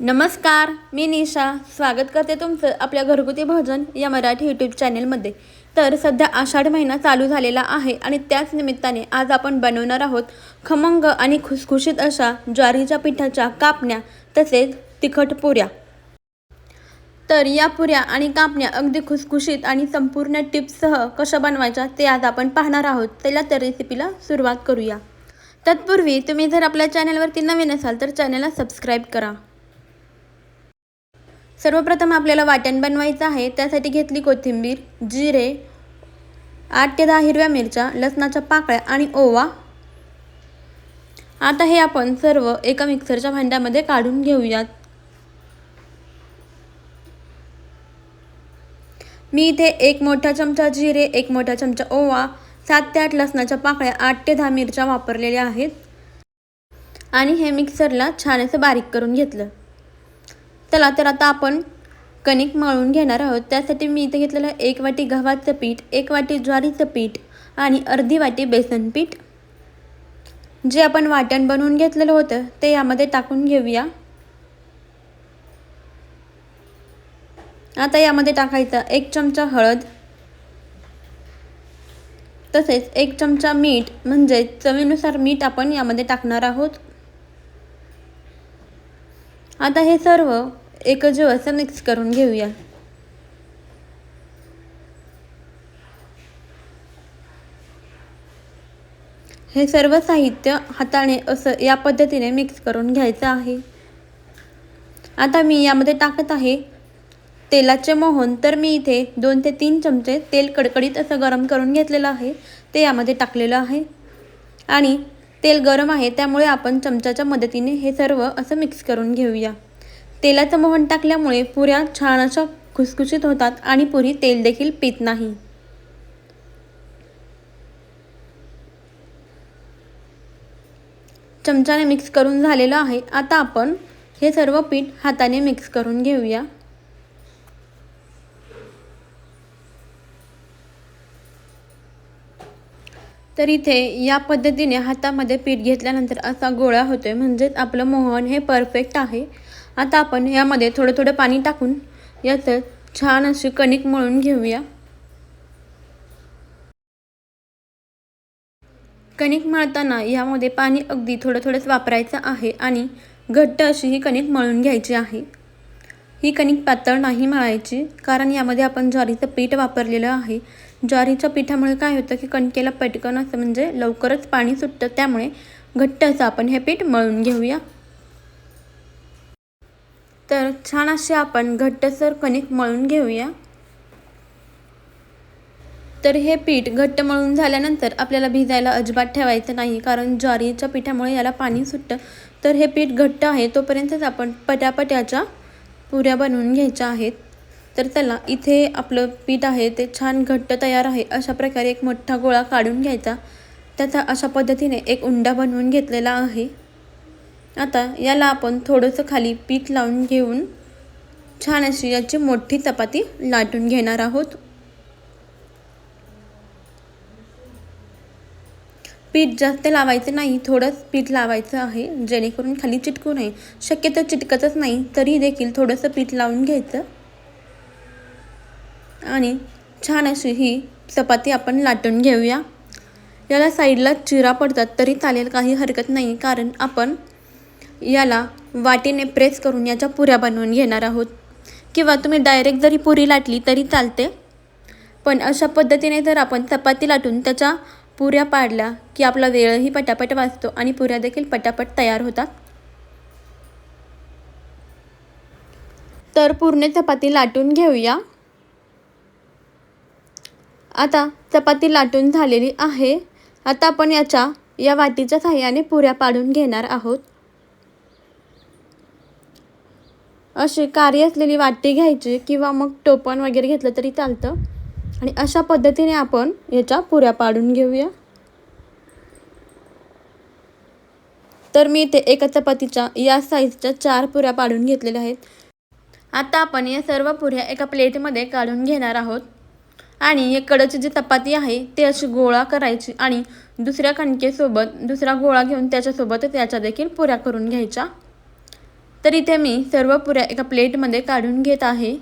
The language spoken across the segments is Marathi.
नमस्कार मी निशा. स्वागत करते तुमचं आपल्या घरगुती भोजन या मराठी यूट्यूब चॅनेलमध्ये तर सध्या आषाढ महिना चालू झालेला आहे आणि त्याच निमित्ताने आज आपण बनवणार आहोत खमंग आणि खुसखुशीत अशा ज्वारीच्या पिठाच्या कापण्या तसेच तिखट पुऱ्या. तर या पुऱ्या आणि कापण्या अगदी खुसखुशीत आणि संपूर्ण टिप्ससह कशा बनवायच्या ते आज आपण पाहणार आहोत. त्याला तर रेसिपीला सुरुवात करूया. तत्पूर्वी तुम्ही जर आपल्या चॅनलवरती नवीन असाल तर चॅनलला सबस्क्राईब करा. सर्वप्रथम आपल्याला वाटण बनवायचं आहे. त्यासाठी घेतली कोथिंबीर जिरे आठ ते दहा हिरव्या मिरच्या लसणाच्या पाकळ्या आणि ओवा. आता हे आपण सर्व एका मिक्सरच्या भांड्यामध्ये काढून घेऊयात. मी इथे एक मोठा चमचा जिरे एक मोठा चमचा ओवा सात ते आठ लसणाच्या पाकळ्या आठ ते दहा मिरच्या वापरलेल्या आहेत. आणि हे मिक्सरला छान असं बारीक करून घेतलं. चला तर आता आपण कणिक मळून घेणार आहोत. त्यासाठी मी इथे घेतलेलं एक वाटी गव्हाचं पीठ एक वाटी ज्वारीचं पीठ आणि अर्धी वाटी बेसन पीठ. जे आपण वाटण बनवून घेतलेलं होतं ते यामध्ये टाकून घेऊया. आता यामध्ये टाकायचं एक चमचा हळद तसेच एक चमचा मीठ म्हणजे चवीनुसार मीठ आपण यामध्ये टाकणार आहोत. आता हे सर्व एकजीव असं मिक्स करून घेऊया. हे सर्व साहित्य हाताने असं या पद्धतीने मिक्स करून घ्यायचं आहे. आता मी यामध्ये टाकत आहे तेलाचे मोहन. तर मी इथे दोन ते तीन चमचे तेल कडकडीत असं गरम करून घेतलेलं आहे. ते यामध्ये टाकलेलं आहे. आणि तेल गरम आहे त्यामुळे आपण चमच्याच्या मदतीने हे सर्व असं मिक्स करून घेऊया. तेलाचं मोहन टाकल्यामुळे पुऱ्या छान अशा खुसखुशीत होतात आणि पुरी तेल देखील पित नाही. चमच्याने मिक्स करून झालेलं आहे. आता आपण हे सर्व पीठ हाताने मिक्स करून घेऊया. तर इथे या पद्धतीने हातामध्ये पीठ घेतल्यानंतर असा गोळा होतोय. म्हणजेच आपलं मोहन हे परफेक्ट आहे. आता आपण यामध्ये थोडं थोडं पाणी टाकून याचं छान अशी कणिक मळून घेऊया. कणिक मळताना यामध्ये पाणी अगदी थोडं थोडंच वापरायचं आहे आणि घट्ट अशी ही कणिक मळून घ्यायची आहे. ही कणिक पातळ नाही मळायची कारण यामध्ये आपण ज्वारीचं पीठ वापरलेलं आहे. ज्वारीच्या पिठामुळे काय होतं की कणकेला पटकन असं म्हणजे लवकरच पाणी सुटतं त्यामुळे घट्ट असं आपण हे पीठ मळून घेऊया. तर छान असे आपण घट्टसर कणिक मळून घेऊया. तर हे पीठ घट्ट मळून झाल्यानंतर आपल्याला भिजायला अजिबात ठेवायचं नाही कारण ज्वारीच्या पिठामुळे याला पाणी सुटतं. तर हे पीठ घट्ट आहे तोपर्यंतच आपण पट्यापट्याच्या पुऱ्या बनवून घ्यायच्या आहेत. तर त्याला इथे आपलं पीठ आहे ते छान घट्ट तयार आहे. अशा प्रकारे एक मोठा गोळा काढून घ्यायचा. त्याचा अशा पद्धतीने एक उंडा बनवून घेतलेला आहे. आता याला आपण थोडंसं खाली पीठ लावून घेऊन छान अशी याची मोठी चपाती लाटून घेणार आहोत. पीठ जास्त लावायचं नाही थोडंच पीठ लावायचं आहे जेणेकरून खाली चिटकू नये. शक्यतो चिटकतच नाही तरी देखील थोडंसं पीठ लावून घ्यायचं. आणि छान अशी ही चपाती आपण लाटून घेऊया. याला साईडला चिरा पडतात तरी चालेल काही हरकत नाही कारण आपण याला वाटीने प्रेस करून याच्या पुऱ्या बनवून घेणार आहोत. किंवा तुम्ही डायरेक्ट जरी पुरी लाटली तरी चालते. पण अशा पद्धतीने जर आपण चपाती लाटून त्याच्या पुऱ्या पाडल्या की आपला वेळही पटापट वाचतो आणि पुऱ्या देखील पटापट तयार होतात. तर पूर्ण चपाती लाटून घेऊया. आता चपाती लाटून झालेली आहे. आता आपण याच्या या वाटीच्या साह्याने पुऱ्या पाडून घेणार आहोत. अशी कार्य असलेली वाटी घ्यायची किंवा मग टोपण वगैरे घेतलं तरी चालतं. आणि अशा पद्धतीने आपण याच्या पुऱ्या पाडून घेऊया. तर मी इथे एका चपातीच्या या साईजच्या चार पुऱ्या पाडून घेतलेल्या आहेत. आता आपण या सर्व पुऱ्या एका प्लेटमध्ये काढून घेणार आहोत. आणि एक कडची जी चपाती आहे ते अशी गोळा करायची आणि दुसऱ्या कणकेसोबत दुसरा गोळा घेऊन त्याच्यासोबतच याच्या देखील पुऱ्या करून घ्यायच्या. तर इथे मी सर्व पुऱ्या एका प्लेटमध्ये काढून घेत आहे.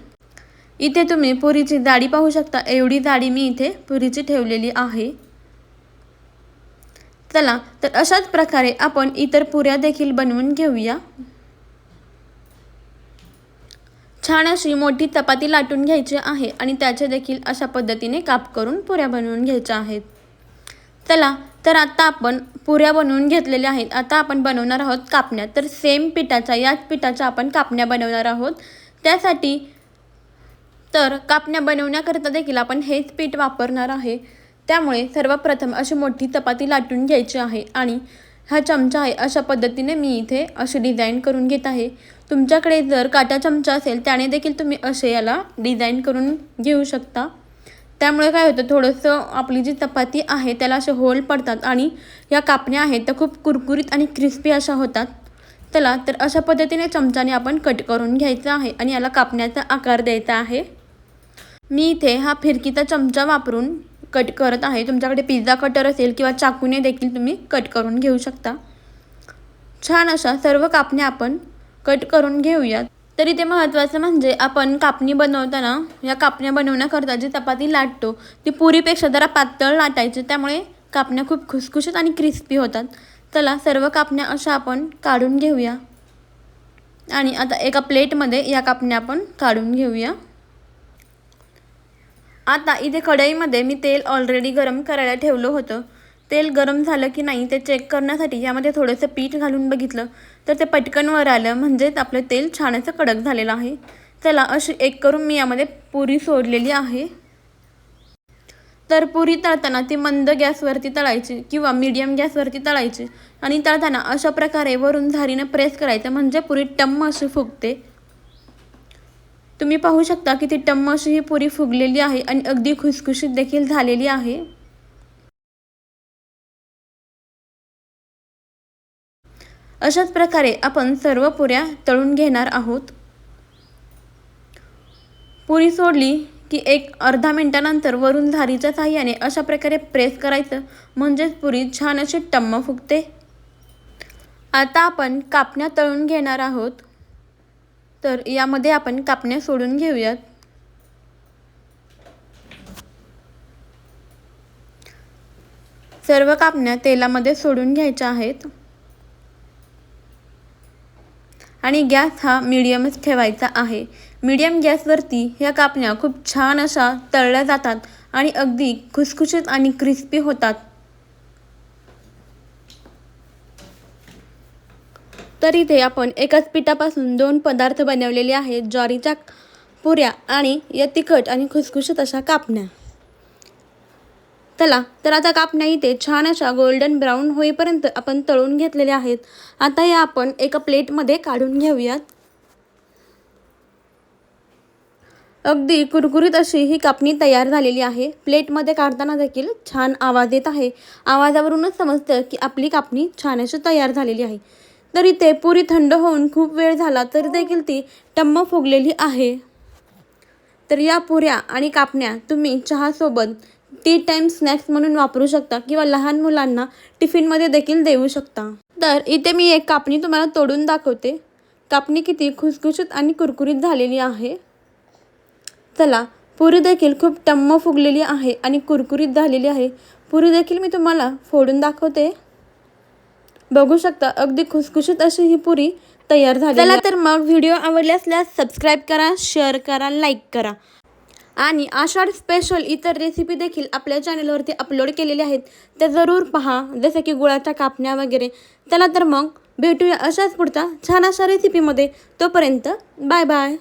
इथे तुम्ही पुरीची जाडी पाहू शकता. एवढी जाडी मी इथे पुरीची ठेवलेली आहे. चला तर अशाच प्रकारे आपण इतर पुऱ्या देखील बनवून घेऊया. छान अशी मोठी चपाती लाटून घ्यायची आहे आणि त्याचे देखील अशा पद्धतीने काप करून पुऱ्या बनवून घ्यायच्या आहेत. चला तर आता आपण पुऱ्या बनवून घेतलेल्या आहेत. आता आपण बनवणार आहोत कापण्या. तर सेम पिठाच्या याच पिठाच्या आपण कापण्या बनवणार आहोत. त्यासाठी तर कापण्या बनवण्याकरता देखील आपण हेच पीठ वापरणार आहे. त्यामुळे सर्वप्रथम अशी मोठी चपाती लाटून घ्यायची आहे आणि हा चमचा आहे अशा पद्धतीने मी इथे अशी डिझाईन करून घेत आहे. तुमच्याकडे जर काटा चमचा असेल त्याने देखील तुम्ही असे याला डिझाईन करून घेऊ शकता. त्यामुळे काय होतं थोडंसं आपली जी चपाती आहे त्याला असे होल पडतात आणि या कापण्या आहेत त्या खूप कुरकुरीत आणि क्रिस्पी अशा होतात. चला तर अशा पद्धतीने चमच्याने आपण कट करून घ्यायचं आहे आणि याला कापण्याचा आकार द्यायचा आहे. मी इथे हा फिरकीचा चमचा वापरून कट करत आहे. तुमच्याकडे पिझ्झा कटर असेल किंवा चाकूने देखील तुम्ही कट करून घेऊ शकता. छान अशा सर्व कापण्या आपण कट करून घेऊयात. तर इथे महत्त्वाचं म्हणजे आपण कापणी बनवताना या कापण्या बनवण्याकरता जी चपाती लाटतो ती पुरीपेक्षा जरा पातळ लाटायची. त्यामुळे कापण्या खूप खुसखुशीत आणि क्रिस्पी होतात. चला सर्व कापण्या अशा आपण काढून घेऊया. आणि आता एका प्लेटमध्ये या कापण्या आपण काढून घेऊया. आता इथे कढईमध्ये मी तेल ऑलरेडी गरम करायला ठेवलं होतं. तेल गरम झालं की नाही ते चेक करण्यासाठी यामध्ये थोडंसं पीठ घालून बघितलं तर ते पटकन वर आलं. म्हणजेच आपलं तेल छान असं कडक झालेलं आहे. चला अशी एक करून मी यामध्ये पुरी सोडलेली आहे. तर पुरी तळताना ती मंद गॅसवरती तळायची किंवा मीडियम गॅसवरती तळायची आणि तळताना अशा प्रकारे वरून झारीनं प्रेस करायचं म्हणजे पुरी टम्म अशी फुगते. तुम्ही पाहू शकता की ती टम्म अशी ही पुरी फुगलेली आहे आणि अगदी खुसखुशीत देखील झालेली आहे. अशाच प्रकारे आपण सर्व पुऱ्या तळून घेणार आहोत. पुरी सोडली की एक अर्धा मिनटानंतर वरून झारीच्या साह्याने अशा प्रकारे प्रेस करायचं म्हणजेच पुरी छान अशी टम्म फुगते. आता आपण कापण्या तळून घेणार आहोत. तर यामध्ये आपण कापण्या सोडून घेऊयात. सर्व कापण्या तेलामध्ये सोडून घ्यायच्या आहेत. आणि गॅस हा मिडियमच ठेवायचा आहे. मीडियम गॅसवरती ह्या कापण्या खूप छान अशा तळल्या जातात आणि अगदी खुसखुशीत आणि क्रिस्पी होतात. तर इथे आपण एकाच पिठापासून दोन पदार्थ बनवलेले आहेत ज्वारीच्या पुऱ्या आणि या तिखट आणि खुसखुशीत अशा कापण्या. चला तर आता कापण्या इथे छान अशा गोल्डन ब्राऊन होईपर्यंत आपण तळून घेतलेल्या आहेत. आता या आपण एका प्लेटमध्ये काढून घेऊयात. अगदी कुरकुरीत अशी ही कापणी तयार झालेली आहे. प्लेटमध्ये काढताना देखील छान आवाज येत आहे. आवाजावरूनच समजतं की आपली कापणी छान अशी तयार झालेली आहे. तर इथे पुरी थंड होऊन खूप वेळ झाला तरी देखील ती टम्म फुगलेली आहे. तर या पुऱ्या आणि कापण्या तुम्ही चहासोबत टी टाईम स्नॅक्स म्हणून वापरू शकता किंवा लहान मुलांना टिफिनमध्ये देखील देऊ शकता. तर इथे मी एक कापणी तुम्हाला तोडून दाखवते. कापणी किती खुसखुशीत आणि कुरकुरीत झालेली आहे. चला पुरी देखील खूप टम्म फुगलेली आहे आणि कुरकुरीत झालेली आहे. पुरी देखील मी तुम्हाला फोडून दाखवते. बघू शकता अगदी खुसखुशीत अशी ही पुरी तयार झाली चला तर मग व्हिडिओ आवडले असल्यास सबस्क्राईब करा शेअर करा लाईक करा. आणि आषाढ स्पेशल इतर रेसिपी देखील आपल्या चॅनलवरती अपलोड केलेले आहेत. त्या जरूर पहा. जसं की गुळाच्या कापण्या वगैरे. चला तर मग भेटूया अशाच पुढचा छान अशा रेसिपीमध्ये तोपर्यंत बाय बाय